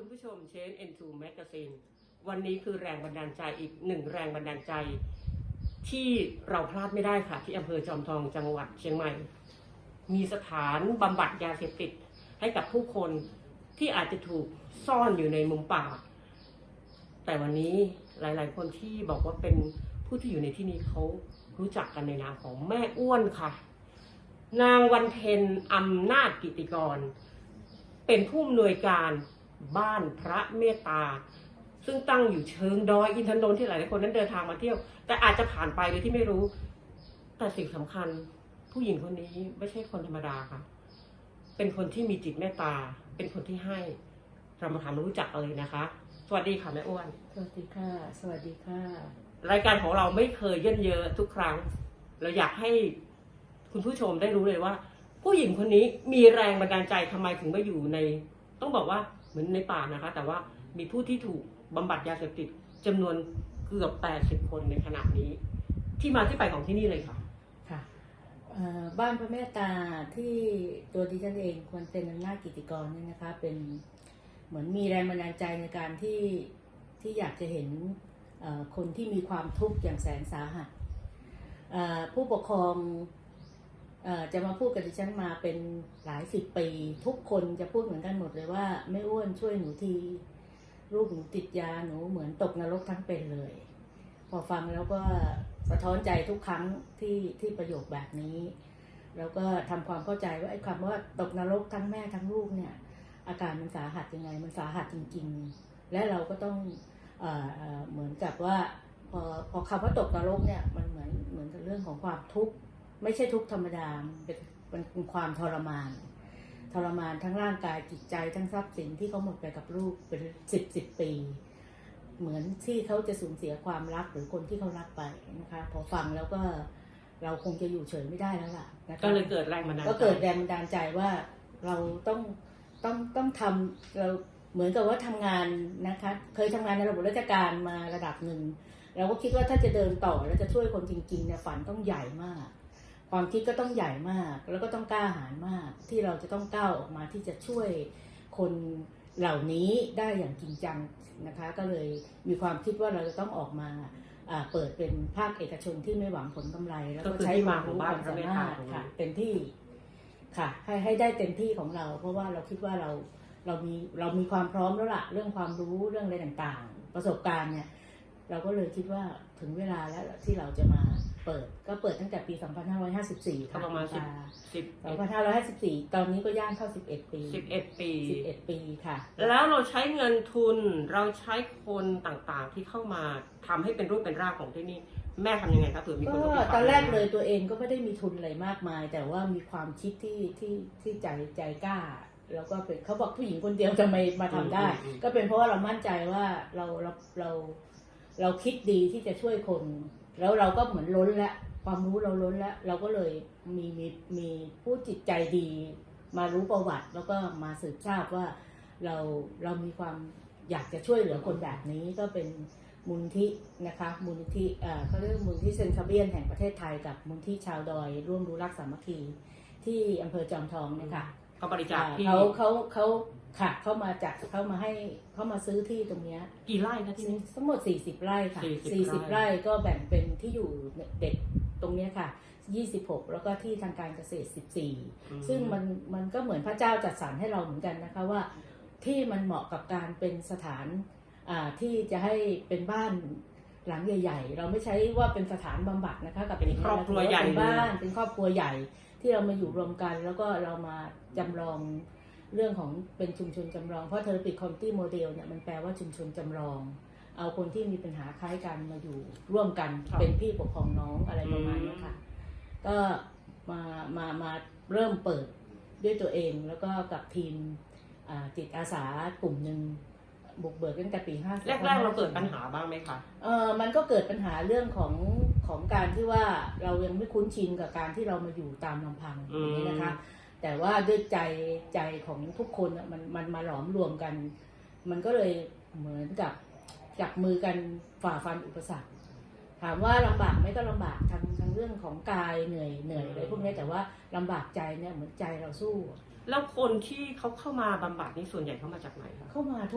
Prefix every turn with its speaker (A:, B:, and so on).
A: คุณผู้ชมเชน N2 Magazine วันนี้คือแรงบันดาลใจอีกหนึ่งแรงบันดาลใจ ที่เราพลาดไม่ได้ค่ะ ที่อำเภอจอมทองจังหวัดเชียงใหม่ มีสถานบำบัดยาเสพติดให้กับผู้คนที่อาจจะถูกซ่อนอยู่ในมุมป่า แต่วันนี้หลาย ๆ คนที่บอกว่าเป็นผู้ที่อยู่ในที่นี้เขารู้จักกันในนามของแม่อ้วนค่ะ นางวันเพ็ญอำนาจกิติกร เป็นผู้อำนวยการ บ้านพระเมตตา ซึ่งตั้งอยู่เชิงดอยอินทนนท์ที่หลายๆคนนั้นเดินทางมาเที่ยว แต่อาจจะผ่านไปโดยที่ไม่รู้ แต่สิ่งสำคัญผู้หญิงคนนี้ไม่ใช่คนธรรมดาค่ะ เป็นคนที่มีจิตเมตตา เป็นคนที่ให้เรามาทำรู้จักกันเลยนะคะ สวัสดีค่ะแม่อ้วน
B: สวัสดีค่ะ สวัสดีค่ะ
A: รายการของเราไม่เคยเยินเยอะทุกครั้ง เราอยากให้คุณผู้ชมได้รู้เลยว่า ผู้หญิงคนนี้มีแรงบันดาลใจทำไมถึงมาอยู่ใน ต้องบอกว่าเห มือนในป่านะคะ แต่ว่ามีผู้ที่ถูกบำบัดยาเสพติดจำนวนเกือบ 80 คนในขณะนี้ ที่มาที่ไปของที่นี่เลยค่ะ
B: ค่ะบ้านพระเมตตาที่ตัวดิฉันเองควรเป็นอำนาจกิติกรเนี่ยนะคะ เป็นเหมือนมีแรงบันดาลใจในการที่ที่อยากจะเห็นคนที่มีความทุกข์อย่างแสนสาหัสผู้ปกครอง จะมาพูดกับดิฉันมาเป็นหลายสิบปี ทุกคนจะพูดเหมือนกันหมดเลยว่า ไม่อ้วนช่วยหนูทีลูกหนูติดยาหนูเหมือนตกนรกทั้งเป็นเลย พอฟังแล้วก็สะท้อนใจทุกครั้งที่ที่ประโยคแบบนี้ แล้วก็ทำความเข้าใจว่าไอ้คำว่าตกนรกทั้งแม่ทั้งลูกเนี่ย อาการมันสาหัสยังไง มันสาหัสจริง ๆ และเราก็ต้องเออเหมือนกับว่าพอพอคำว่าตกนรกเนี่ยมันเหมือนเหมือนกับเรื่องของความทุกข์ ไม่ใช่ทุกข์ธรรมดามันเป็นมันเป็นความทรมาน ทรมานทั้งร่างกายจิตใจทั้งทรัพย์สินที่เขาหมดไปกับลูกเป็นสิบสิบปี เหมือนที่เขาจะสูญเสียความรักหรือคนที่เขารักไปนะคะ พอฟังแล้วก็เราคงจะอยู่เฉยไม่ได้แล้วล่ะนะคะ
A: ก็เลยเกิดแรงบันดาลใจ
B: ก็เกิดแรงบันดาลใจว่าเราต้องต้องต้องทำเราเหมือนกับว่าทำงานนะคะ เคยทำงานในระบบราชการมาระดับหนึ่งเราก็คิดว่าถ้าจะเดินต่อแล้วจะช่วยคนจริงๆเนี่ยฝันต้องใหญ่มาก ความคิดก็ต้องใหญ่มาก แล้วก็ต้องกล้าหาญมาก ที่เราจะต้องก้าวออกมาที่จะช่วยคนเหล่านี้ได้อย่างจริงจังนะคะ ก็เลยมีความคิดว่าเราจะต้องออกมาอ่าเปิดเป็นภาคเอกชนที่ไม่หวังผลกำไร แล้ว
A: ก็
B: ก็
A: คือ
B: ใช้
A: ที่
B: ค
A: มาวา
B: ม
A: ของ
B: รู้
A: บ้า
B: คนวาม
A: พระ
B: สา
A: เมต
B: มา
A: ตาร
B: ถ
A: ตรง
B: ค่ะ
A: นี้
B: เต็มที่ค่ะให้ให้ได้เต็มที่ของเรา เพราะว่าเราคิดว่าเราเรามีเรามีความพร้อมแล้วล่ะ เรื่องความรู้เรื่องอะไรต่างๆ ประสบการณ์เนี่ย เราก็เลยคิดว่าถึงเวลาแล้วที่เราจะมา เปิด ก็เปิดตั้งแต่ปี 2554
A: ก็
B: ค่ะ
A: ประมาณสิบ
B: ค่ะ
A: สิบ
B: 2554 ตอนนี้ก็ย่างเข้า 11 ปี
A: สิบเอ็ดปี
B: 11 ปีค่ะ
A: แล้วเราใช้เงินทุนเราใช้คนต่างๆที่เข้ามาทำให้เป็นรูปเป็นร่างของที่นี่แม่ทำยังไงคะเผื่อมีคน
B: ก็
A: เขาติดาม
B: ตอนแรกเลยตัวเองก็ไม่ได้มีทุนอะไรมากมาย แต่ว่ามีความคิดที่ที่ที่ใจใจกล้า แล้วก็เป็นเขาบอกผู้หญิงคนเดียวจะไม่มาทำได้ ก็เป็นเพราะว่าเรามั่นใจว่าเราเราเรา เราคิดดีที่จะช่วยคน แล้วเราก็เหมือนล้นล้วความรู้เราล้นล้วเราก็เลยมีมีมีผู้จิตใจดี มารู้ประวัติ แล้วก็มาสืบทราบว่าเราเรามีความอยากจะช่วยเหลือคนแบบนี้ก็เป็นมูลที่นะคะมูลที่เอ่อเขาเรียกมูลที่เซนคาเบียนแห่งประเทศไทยกับมูลที่ชาวดอย ร่วมรู้รักสามัคคีที่อำเภอจอมทองเนี่ยค่ะ
A: เขาบริจาคที่
B: เขาเขาเขาค่ะเข้ามาจากเข้ามาให้เข้ามาซื้อที่ตรงเนี้ย
A: กี่ไร่คะที่นี่
B: ทั้งหมด 40 ไร่ค่ะ
A: 40
B: 40 ไร่ก็แบ่งเป็นที่อยู่เด็กตรงเนี้ยค่ะ 26 แล้วก็ที่ทางการเกษตร 14 ซึ่งมันมันก็เหมือนพระเจ้าจัดสรรให้เราเหมือนกันนะคะว่า ที่มันเหมาะกับการเป็นสถานอ่าที่จะให้เป็นบ้าน หลังใหญ่ ๆ เราไม่ใช้ว่าเป็นสถานบำบัดนะคะ กับ
A: เป็นครอบครัวใหญ่
B: เป็น
A: เลย
B: บ้านเป็นครอบครัวใหญ่ ที่เรามาอยู่รวมกัน แล้วก็เรามาจำลองเรื่องของเป็นชุมชนจำลองเพราะเทอร์ปิดคอมตี้โมเดลเนี่ยมันแปลว่าชุมชนจำลอง เอาคนที่มีปัญหาคล้ายกันมาอยู่ร่วมกัน
A: ครับ
B: เป็นพี่ปกครองน้องอะไรประมาณนี้ค่ะ ก็มามามาเริ่มเปิดด้วยตัวเองแล้วก็กับทีมอ่าจิตอาสากลุ่มหนึ่ง บุกเบิกตั้งแต่ปีห้า
A: แรกๆเราเกิดปัญหาบ้างไหมคะ
B: เออมันก็เกิดปัญหาเรื่องของของการที่ว่าเรายังไม่คุ้นชินกับการที่เรามาอยู่ตามลำพังอย่างนี้นะคะ แต่ว่าด้วยใจใจของทุกคนอะมันมันมาหลอมรวมกัน มันก็เลยเหมือนกับจับมือกันฝ่าฟันอุปสรรค ถามว่าลำบากไหมก็ลำบากทางทางเรื่องของกายเหนื่อยเหนื่อยอะไรพวกนี้แต่ว่าลำบากใจเนี่ยเหมือนใจเราสู้
A: แล้วคนที่เขาเข้ามาบำบัดนี่ส่วนใหญ่เขามาจากไหนคะ
B: เข้ามาทั่ว